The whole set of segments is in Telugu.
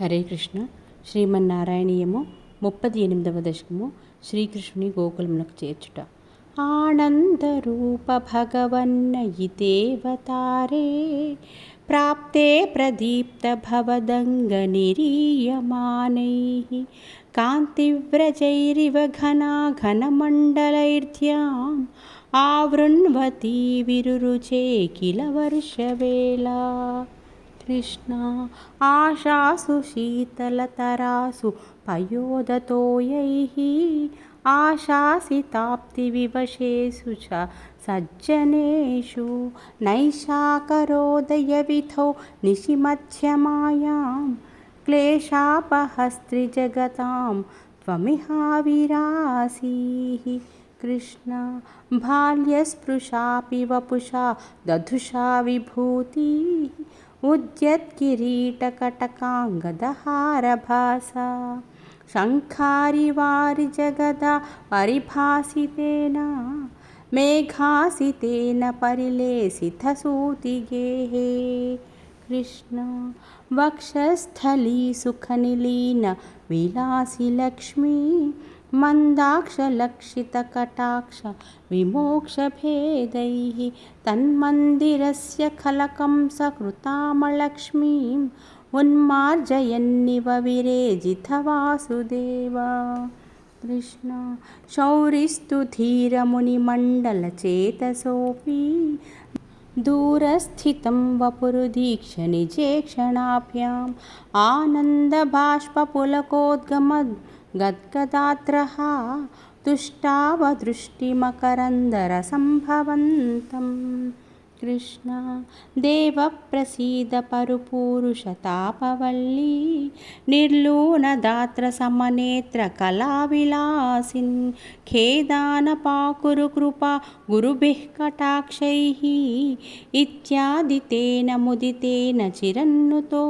హరే కృష్ణ. శ్రీమన్నారాయణీయము ముప్పది ఎనిమిదవ దశకము శ్రీకృష్ణుని గోకులములకు చేర్చుట. ఆనందరూప భగవన్న ఇదేవతారే ప్రాప్తే ప్రదీప్త భవదంగ నిరీయమానై. కాంతివ్రజైరివ ఘనా ఘనమండలైర్ధ్యాం ఆవృణ్వతి విరురుచే కిల వర్షవేళ. కృష్ణ ఆశాసు శీతలతరాసు పయోదతోయైः ఆశాసితాప్తివివశేషు చ సజ్జనేషు నైషాకరోదయవిధో నిశిమధ్యమాయాం క్లేశాపహస్త్రిజగతాం త్వమిహావిరాసీ कृष्ण बाल्यस्पृशापि वपुषा दधुषा विभूतिः उद्यत्किरीटकटकाङ्गदहारभासा शङ्खारिवारिजगदा परिभासितेन मेघासितेन परिलेसितसूतिगेः कृष्ण वक्षस्थली सुखनिलीन विलासि लक्ष्मी मन्दाक्षलक्षितकटाक्ष विमोक्षभेदैः तन्मन्दिरस्य खलकं सकृतामलक्ष्मीम् उन्मार्जयन्निव विरेजितवासुदेव कृष्ण शौरिस्तु धीरमुनिमण्डलचेतसोऽपि दूरस्थितं वपुरुदीक्ष निजेक्षणाभ्याम् आनन्दबाष्पपुलकोद्गमद्गद्गदात्रः तुष्टावदृष्टिमकरन्दरसम्भवन्तं कृष्ण देवप्रसीद परुपूरुषतापवल्ली निर्लूनदात्रसमनेत्रकलाविलासिन् खेदानपाकुरु कृपा गुरुभिः कटाक्षैः इत्यादि तेन मुदितेन चिरन्नुतो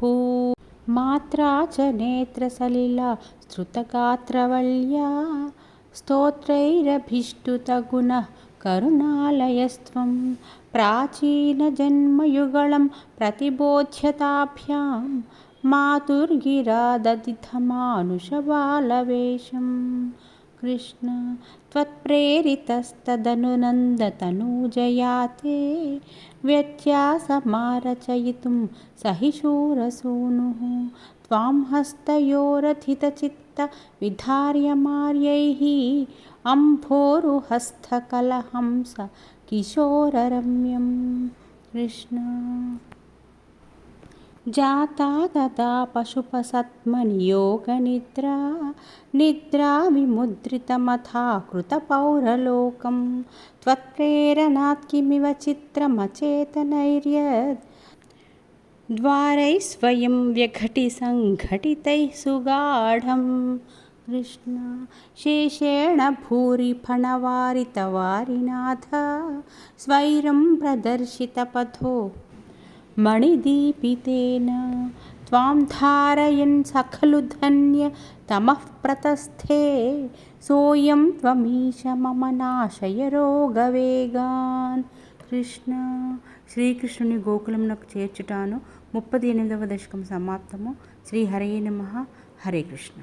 भू मात्रा च नेत्रसलिला स्तुतगात्रवल्या स्तोत्रैरभिष्टुतगुणः కరుణాలయస్వం ప్రాచీనజన్మయుగళం ప్రతిబోధ్యతాభ్యాం మాతుర్గిరా దధిథమానుషబాలవేషం कृष्ण त्वत्प्रेरितस्तदनुनन्दतनूजया ते व्यत्यासमारचयितुं सहि शूरसूनुः त्वां हस्तयोरथितचित्तविधार्यमार्यैः अम्भोरुहस्थकलहंस किशोररम्यं कृष्ण जाता तदा पशुपसत्मनियोगनिद्रा निद्रा विमुद्रितमथा कृतपौरलोकं त्वत्प्रेरणात् किमिव चित्रमचेतनैर्यद् द्वारैः स्वयं व्यघटिसङ्घटितैः सुगाढं कृष्ण शेषेण भूरि फणवारितवारिनाथ स्वैरं प्रदर्शितपथो మణిదీపితేన త్వాం ధారయన్ సఖలు ధన్య తమః ప్రతస్థే సోయం త్వమీశ మమ నాశయ రోగవేగాన్ కృష్ణ శ్రీకృష్ణుని గోకులంనకు చేర్చుటాను. ముప్పది ఎనిమిదవ దశకం సమాప్తము. శ్రీ హరే నమ. హరే కృష్ణ.